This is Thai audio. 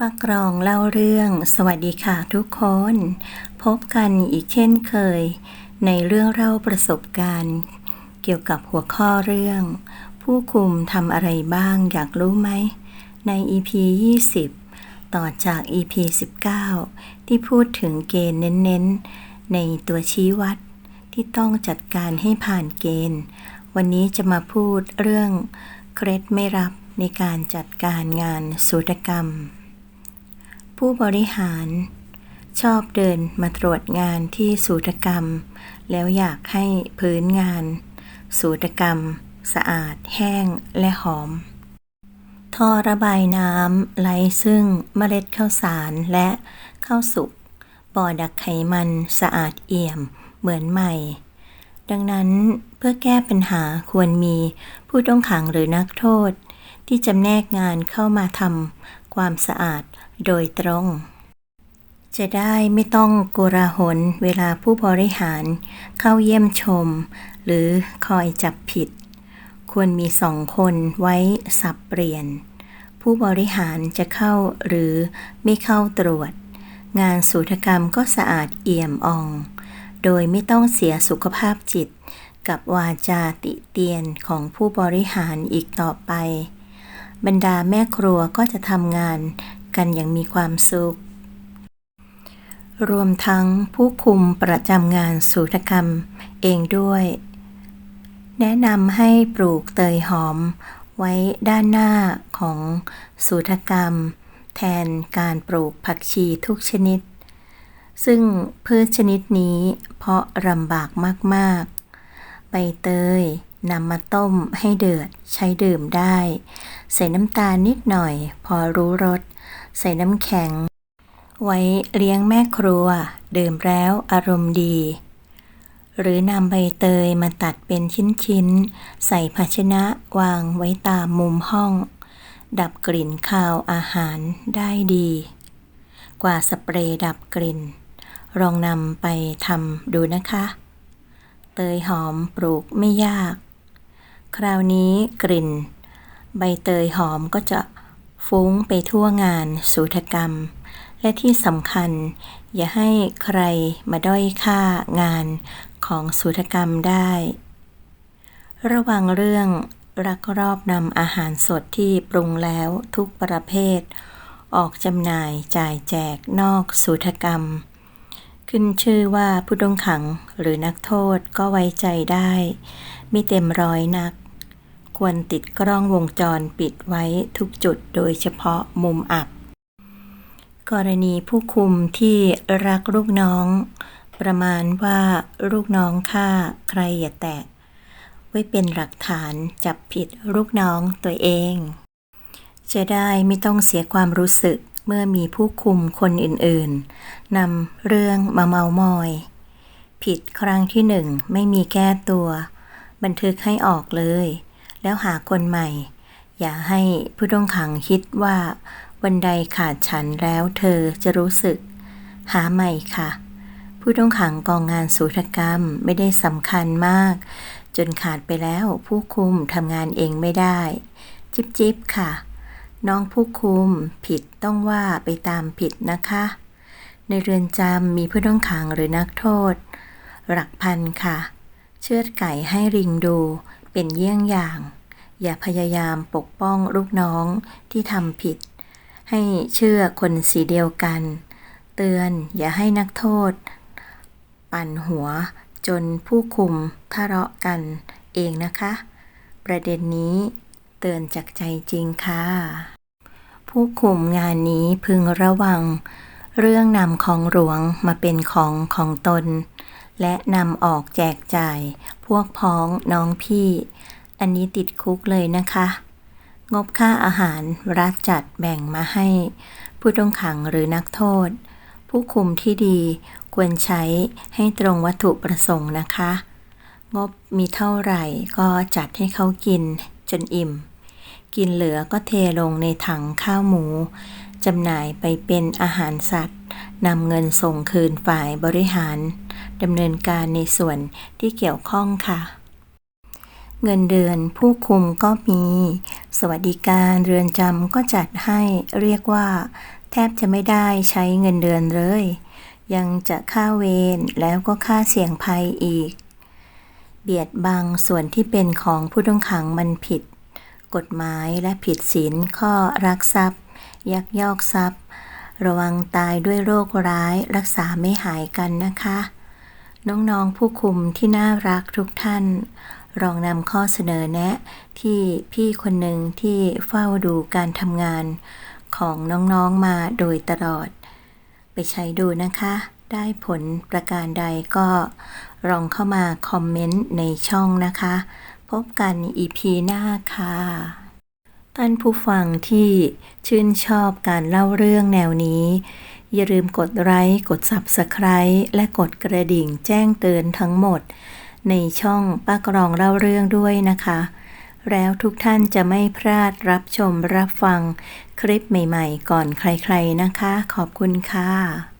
ป้ากรองเล่าเรื่อง สวัสดีค่ะทุกคน พบกันอีกเช่นเคย ในเรื่องเล่าประสบการณ์ เกี่ยวกับหัวข้อเรื่อง ผู้คุมทำอะไรบ้างอยากรู้ไหม ใน EP 20 ต่อจาก EP 19 ที่พูดถึงเกณฑ์เน้นๆ ในตัวชี้วัด ที่ต้องจัดการให้ผ่านเกณฑ์ วันนี้จะมาพูดเรื่องเคล็ดไม่รับในการจัดการงานสูตรกรรม ผู้บริหาร ชอบเดินมาตรวจงานที่สูตรกรรม แล้วอยากให้พื้นงาน สูตรกรรม สะอาด แห้งและหอม ท่อระบายน้ำไหลซึ่งเมล็ดข้าวสารและข้าวสุกบ่อดักไขมันสะอาดเอี่ยมเหมือนใหม่ ดังนั้นเพื่อแก้ปัญหาควรมีผู้ต้องขังหรือนักโทษ ที่จำแนกงานเข้ามาทำ ความสะอาดโดยตรง จะได้ไม่ต้องโกลาหลเวลาผู้บริหารเข้าเยี่ยมชม หรือคอยจับผิด ควรมีสองคนไว้สับเปลี่ยน ผู้บริหารจะเข้าหรือไม่เข้าตรวจ งานสูตรกรรมก็สะอาดเอี่ยมอ่อง โดยไม่ต้องเสียสุขภาพจิตกับวาจาติเตียนของผู้บริหารอีกต่อไป บรรดาแม่ครัวก็จะทำงานกันอย่างมีความสุข รวมทั้งผู้คุมประจำงานสูตรกรรมเองด้วย แนะนำให้ปลูกเตยหอมไว้ด้านหน้าของสูตรกรรม แทนการปลูกผักชีทุกชนิด ซึ่งพืชชนิดนี้เพาะลำบากมาก ๆ ใบเตย นำมาต้มให้เดือดใช้ดื่มได้ ใส่น้ำตาลนิดหน่อย พอรู้รส ใส่น้ำแข็ง ไว้เลี้ยงแม่ครัว ดื่มแล้วอารมณ์ดี หรือนำใบเตยมาตัดเป็นชิ้นๆ ใส่ภาชนะวางไว้ตามมุมห้อง ดับกลิ่นคาวอาหารได้ดี กว่าสเปรย์ดับกลิ่น ลองนำไปทำดูนะคะเตยหอมปลูกไม่ยาก คราวนี้กลิ่น ใบเตยหอมก็จะฟุ้งไปทั่วงานสูตกรรม และที่สำคัญ อย่าให้ใครมาด้อยค่างานของสูตกรรมได้ ระวังเรื่องรักรอบนำอาหารสดที่ปรุงแล้วทุกประเภท ออกจำหน่ายจ่ายแจกนอกสูตกรรม ขึ้นชื่อว่าผู้ต้องขังหรือนักโทษก็ไว้ใจได้ ไม่เต็มร้อยนัก ควรติดกล้องวงจรปิดไว้ทุกจุดโดยเฉพาะมุมอับ กรณีผู้คุมที่รักลูกน้อง ประมาณว่าลูกน้องฆ่าใครอย่าแตะ ไว้เป็นหลักฐานจับผิดลูกน้องตัวเอง จะได้ไม่ต้องเสียความรู้สึกเมื่อมีผู้คุมคนอื่นๆนำเรื่องมาเมามอย ผิดครั้งที่หนึ่งไม่มีแก้ตัว บันทึกให้ออกเลย แล้วหาคนใหม่ อย่าให้ผู้ต้องขังคิดว่า วันใดขาดฉันแล้วเธอจะรู้สึก หาใหม่ค่ะ ผู้ต้องขังกองงานสูตกรรมไม่ได้สำคัญมาก จนขาดไปแล้วผู้คุมทำงานเองไม่ได้ จิบจิบค่ะ น้องผู้คุมผิดต้องว่าไปตามผิดนะคะ ในเรือนจำมีผู้ต้องขังหรือนักโทษ หลักพันค่ะ เชือดไก่ให้ริงดู เป็นเยี่ยงอย่าง อย่าพยายามปกป้องลูกน้องที่ทำผิด ให้เชื่อคนสีเดียวกัน เตือนอย่าให้นักโทษ ปั่นหัวจนผู้คุมทะเลาะกันเองนะคะ ประเด็นนี้เตือนจากใจจริงค่ะ ผู้คุมงานนี้พึงระวัง เรื่องนำของหลวงมาเป็นของของตน และนำออกแจกจ่าย พวกพ้องน้องพี่ อันนี้ติดคุกเลยนะคะ งบค่าอาหารรัฐจัดแบ่งมาให้ ผู้ต้องขังหรือนักโทษ ผู้คุมที่ดีควรใช้ให้ตรงวัตถุประสงค์นะคะ งบมีเท่าไหร่ก็จัดให้เขากินจนอิ่ม กินเหลือก็เทลงในถังข้าวหมูจำหน่ายไปเป็นอาหารสัตว์นำเงินส่งคืนฝ่ายบริหารดำเนินการในส่วนที่เกี่ยวข้องค่ะ เงินเดือนผู้คุมก็มี สวัสดิการเรือนจำก็จัดให้เรียกว่า แทบจะไม่ได้ใช้เงินเดือนเลย ยังจะค่าเวรแล้วก็ค่าเสี่ยงภัยอีก เบียดบังส่วนที่เป็นของผู้ต้องขังมันผิด กฎหมายและผิดศีลข้อรักทรัพย์ ยักยอกทรัพย์ ระวังตายด้วยโรคร้ายรักษาไม่หายกันนะคะ น้องๆผู้คุมที่น่ารักทุกท่านลองนำข้อเสนอแนะ ที่พี่คนหนึ่งที่เฝ้าดูการทำงานของน้องๆมาโดยตลอด ไปใช้ดูนะคะ ได้ผลประการใดก็ลองเข้ามาคอมเมนต์ในช่องนะคะ พบกันอีพีหน้าค่ะ ท่านผู้ฟังที่ชื่นชอบการเล่าเรื่องแนวนี้ อย่าลืมกดไลค์กด Subscribe และกดกระดิ่งแจ้งเตือนทั้งหมด ในช่องป้ากรองเล่าเรื่องด้วยนะคะ แล้วทุกท่านจะไม่พลาดรับชมรับฟังคลิปใหม่ ๆ ก่อนใคร ๆนะคะ ขอบคุณค่ะ